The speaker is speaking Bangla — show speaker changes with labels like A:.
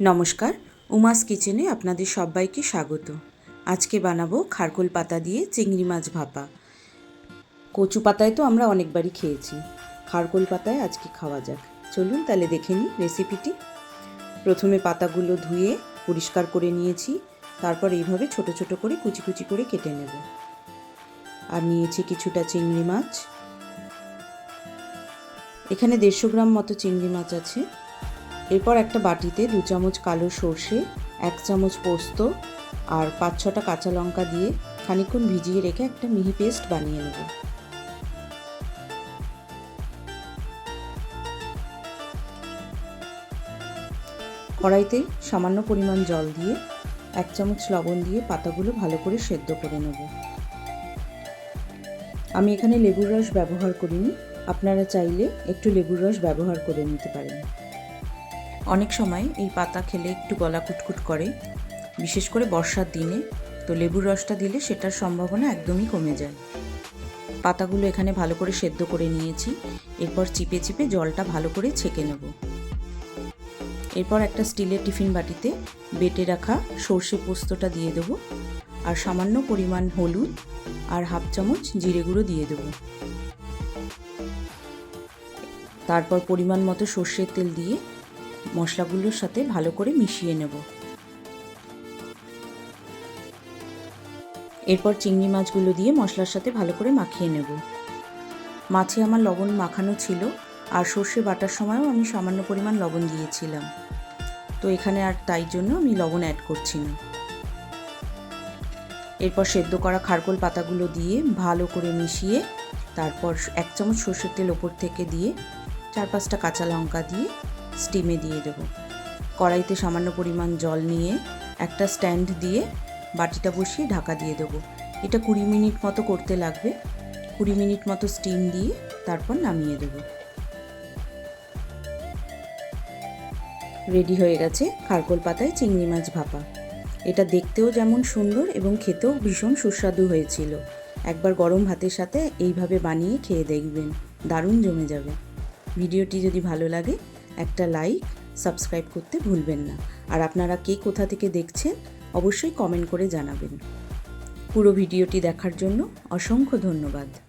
A: নমস্কার, উমাস কিচেনে আপনাদের সবাইকে স্বাগত। আজকে বানাবো খারকোল পাতা দিয়ে চিংড়ি মাছ ভাপা। কচু পাতায় তো আমরা অনেকবারই খেয়েছি। খারকোল পাতায় আজকে খাওয়া যাক। চলুন তাহলে দেখে নিই রেসিপিটি। প্রথমে পাতাগুলো ধুয়ে পরিষ্কার করে নিয়েছি। তারপর এইভাবে ছোট ছোট করে কুচি কুচি করে কেটে নেব। আর নিয়েছি কিছুটা চিংড়ি মাছ। এখানে দেড়শো গ্রাম মতো চিংড়ি মাছ আছে। এরপর একটা বাটিতে দু চামচ কালো সর্ষে, এক চামচ পোস্ত আর পাঁচ ছটা কাঁচা লঙ্কা দিয়ে খানিকক্ষণ ভিজিয়ে রেখে একটা মিহি পেস্ট বানিয়ে নেব। কড়াইতে সামান্য পরিমাণ জল দিয়ে এক চামচ লবণ দিয়ে পাতাগুলো ভালো করে সেদ্ধ করে নেব। আমি এখানে লেবুর রস ব্যবহার করিনি, আপনারা চাইলে একটু লেবুর রস ব্যবহার করে নিতে পারেন। অনেক সময় এই পাতা খেলে একটু গলা কুটকুট করে। বিশেষ করে বর্ষার দিনে তো লেবুর রসটা দিলে সেটার সম্ভাবনা একদমই কমে যায়। পাতাগুলো এখানে ভালো করে সেদ্ধ করে নিয়েছি। এরপর চিপে চিপে জলটা ভালো করে ছেঁকে নেব। এরপর একটা স্টিলের টিফিন বাটিতে বেটে রাখা সর্ষে পোস্তটা দিয়ে দেবো আর সামান্য পরিমাণ হলুদ আর হাফ চামচ জিরে গুঁড়ো দিয়ে দেবো। তারপর পরিমাণ মতো সর্ষের তেল দিয়ে মশলাগুলোর সাথে ভালো করে মিশিয়ে নেব। এরপর চিংড়ি মাছগুলো দিয়ে মশলার সাথে ভালো করে মাখিয়ে নেব। মাছে আমার লবণ মাখানো ছিল, আর সর্ষে বাটার সময়ও আমি সামান্য পরিমাণ লবণ দিয়েছিলাম। তো এখানে আর তাই জন্য আমি লবণ অ্যাড করছি না। এরপর সেদ্ধ করা খারকোল পাতাগুলো দিয়ে ভালো করে মিশিয়ে, তারপর এক চামচ সর্ষের তেল ওপর থেকে দিয়ে চার পাঁচটা কাঁচা লঙ্কা দিয়ে স্টিমে দিয়ে দেবো। কড়াইতে সামান্য পরিমাণ জল নিয়ে একটা স্ট্যান্ড দিয়ে বাটিটা বসিয়ে ঢাকা দিয়ে দেবো। এটা কুড়ি মিনিট মতো করতে লাগবে। কুড়ি মিনিট মতো স্টিম দিয়ে তারপর নামিয়ে দেবো। রেডি হয়ে গেছে খারকোল পাতায় চিংড়ি মাছ ভাপা। এটা দেখতেও যেমন সুন্দর এবং খেতেও ভীষণ সুস্বাদু হয়েছিল। একবার গরম ভাতের সাথে এইভাবে বানিয়ে খেয়ে দেখবেন। দারুণ জমে যাবে। ভিডিওটি যদি ভালো লাগে একটা লাইক সাবস্ক্রাইব করতে ভুলবেন না। আর আপনারা কে কোথা থেকে দেখছেন, অবশ্যই কমেন্ট করে জানাবেন। পুরো ভিডিওটি দেখার জন্য অসংখ্য ধন্যবাদ।